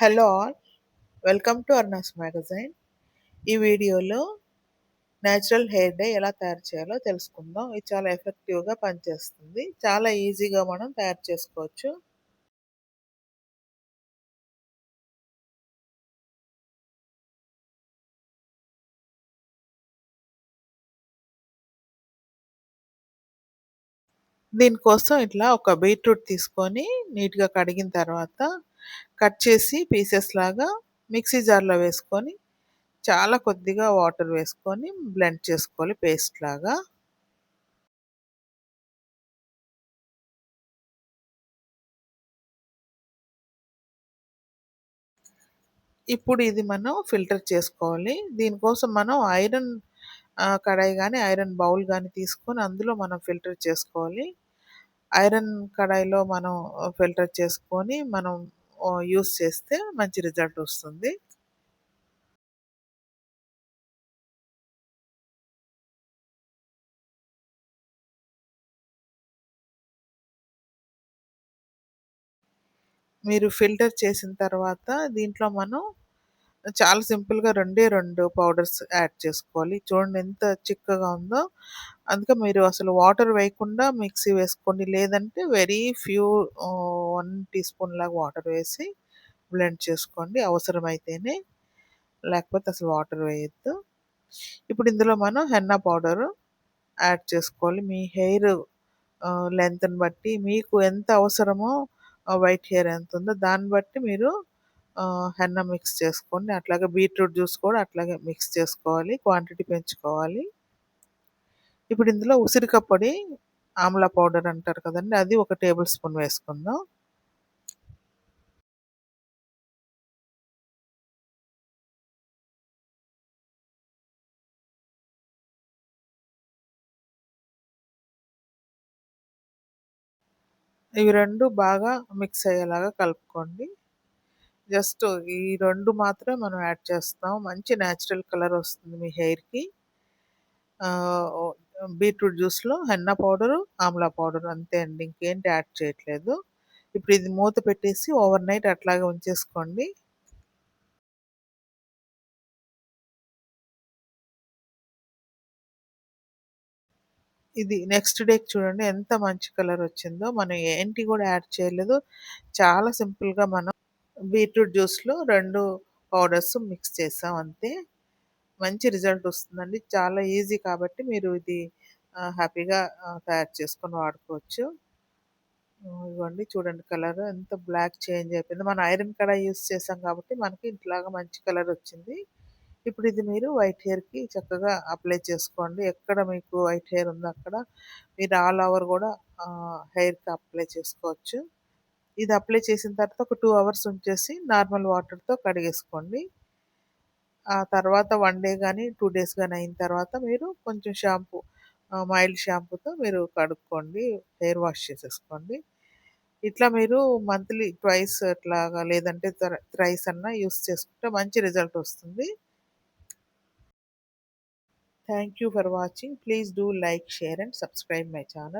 Hello all. Welcome to అర్నాస్ magazine. ఈ వీడియోలో natural hair day ఎలా తయారు చేయాలో తెలుసుకుందాం. ఇది చాలా ఎఫెక్టివ్గా పనిచేస్తుంది. చాలా ఈజీగా మనం తయారు చేసుకోవచ్చు. దీనికోసం ఇట్లా ఒక బీట్రూట్ తీసుకొని నీట్గా కడిగిన తర్వాత కట్ చేసి పీసెస్ లాగా మిక్సీ జార్లో వేసుకొని చాలా కొద్దిగా వాటర్ వేసుకొని బ్లెండ్ చేసుకోవాలి పేస్ట్ లాగా. ఇప్పుడు ఇది మనం ఫిల్టర్ చేసుకోవాలి. దీనికోసం మనం ఐరన్ కడాయి కానీ ఐరన్ బౌల్ కానీ తీసుకొని అందులో మనం ఫిల్టర్ చేసుకోవాలి. ఐరన్ కడాయిలో మనం ఫిల్టర్ చేసుకొని మనం యూస్ చేస్తే మంచి రిజల్ట్ వస్తుంది. మీరు ఫిల్టర్ చేసిన తర్వాత దీంట్లో మనం చాలా సింపుల్గా రెండే రెండు పౌడర్స్ యాడ్ చేసుకోవాలి. చూడండి ఎంత చిక్కగా ఉందో. అందుకే మీరు అసలు వాటర్ వేయకుండా మిక్సీ వేసుకోండి. లేదంటే very few one teaspoon లాగా వాటర్ వేసి బ్లెండ్ చేసుకోండి అవసరమైతేనే. లేకపోతే అసలు వాటర్ వేయొద్దు. ఇప్పుడు ఇందులో మనం హెన్నా పౌడరు యాడ్ చేసుకోవాలి. మీ హెయిర్ లెంత్ని బట్టి మీకు ఎంత అవసరమో వైట్ హెయిర్ ఎంత ఉందో దాన్ని బట్టి మీరు హెన్న మిక్స్ చేసుకోండి. అట్లాగే బీట్రూట్ జ్యూస్ కూడా అట్లాగే మిక్స్ చేసుకోవాలి. క్వాంటిటీ పెంచుకోవాలి. ఇప్పుడు ఇందులో ఉసిరిక పొడి ఆమ్లా పౌడర్ అంటారు కదండి. అది ఒక టేబుల్ స్పూన్ వేసుకుందాం. ఇవి రెండు బాగా మిక్స్ అయ్యేలాగా కలుపుకోండి. జస్ట్ ఈ రెండు మాత్రమే మనం యాడ్ చేస్తాం. మంచి న్యాచురల్ కలర్ వస్తుంది మీ హెయిర్కి. బీట్రూట్ జ్యూస్లో హెన్న పౌడరు ఆమ్లా పౌడర్ అంతే అండి. ఇంకేంటి యాడ్ చేయట్లేదు. ఇప్పుడు ఇది మూత పెట్టేసి ఓవర్ నైట్ అట్లాగే ఉంచేసుకోండి. ఇది నెక్స్ట్ డేకి చూడండి ఎంత మంచి కలర్ వచ్చిందో. మనం ఏంటి కూడా యాడ్ చేయలేదు. చాలా సింపుల్గా మనం బీట్రూట్ జ్యూస్లో రెండు పౌడర్స్ మిక్స్ చేసాం అంతే. మంచి రిజల్ట్ వస్తుందండి. చాలా ఈజీ కాబట్టి మీరు ఇది హ్యాపీగా తయారు చేసుకొని వాడుకోవచ్చు. ఇవ్వండి చూడండి కలర్ ఎంత బ్లాక్ చేంజ్ అయిపోయింది. మనం ఐరన్ కడాయి యూస్ చేసాం కాబట్టి మనకి ఇంట్లాగా మంచి కలర్ వచ్చింది. ఇప్పుడు ఇది మీరు వైట్ హెయిర్కి చక్కగా అప్లై చేసుకోండి. ఎక్కడ మీకు వైట్ హెయిర్ ఉందో అక్కడ మీరు ఆల్ ఓవర్ కూడా హెయిర్కి అప్లై చేసుకోవచ్చు. ఇది అప్లై చేసిన తర్వాత ఒక టూ అవర్స్ ఉంచేసి నార్మల్ వాటర్తో కడిగేసుకోండి. ఆ తర్వాత వన్ డే కానీ టూ డేస్ కానీ అయిన తర్వాత మీరు కొంచెం షాంపూ మైల్డ్ షాంపూతో మీరు కడుక్కోండి హెయిర్ వాష్ చేసేసుకోండి. ఇట్లా మీరు మంత్లీ ట్వైస్ అట్లాగా లేదంటే థ్రైస్ అన్నా యూస్ చేసుకుంటే మంచి రిజల్ట్ వస్తుంది. Thank you for watching please do like share and subscribe my channel